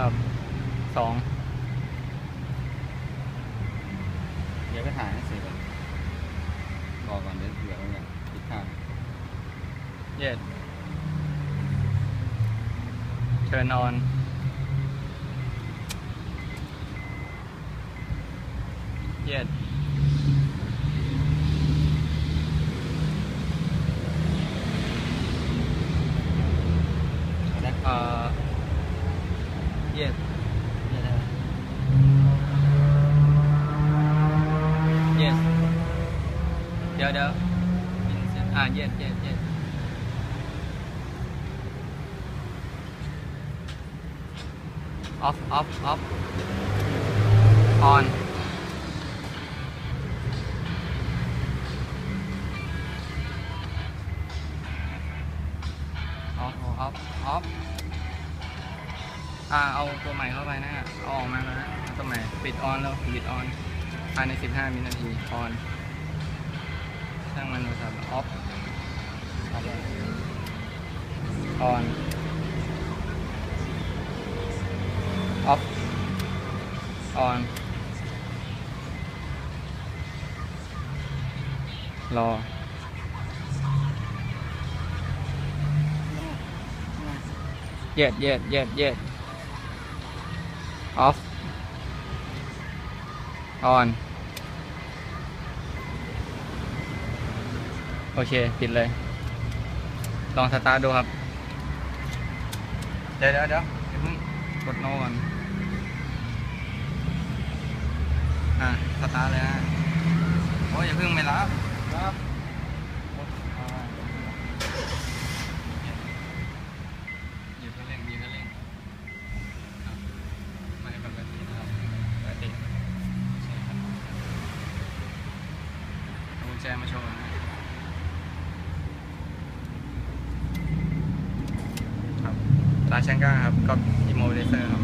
ครับสองเดี๋ยวไปถ่ายให้เสร็จก่อนรอก่อนเดี๋ยวเดี๋ยวเนี่ยผิดพลาดเย็ด turn on เย็ดได้เอ่อเย็ดได้ได้ yes เดี๋ยวเดี๋ยวอ่า yes yes yes off off off on off off off อ่าเอาตัวใหม่เข้าไปนะฮะเอาออกมาแล้วนะตัวใหม่ปิดออนแล้วปิดออนภายใน 15วินาทีออนช่างมันโทรศัพท์ออฟออนออฟออนรอเย็ดเย็ดเย็ดเย็ด ออฟออนโอเค ปิดเลย ลองสตาร์ทดูครับ เดี๋ยวเดี๋ยวเดี๋ยวอย่าเพิ่งกดโนก่อน อะ สตาร์ทเลยฮะโอ้ยอย่าเพิ่งไม่รับครับ หยุดก็เร่งหยุดก็เร่งอะไม่ปกตินะครับปกติใช่ครับเอากุญ แจมาโชว์นะครับตาช่งก้าครับก็อิโมเดเซอร์ครับ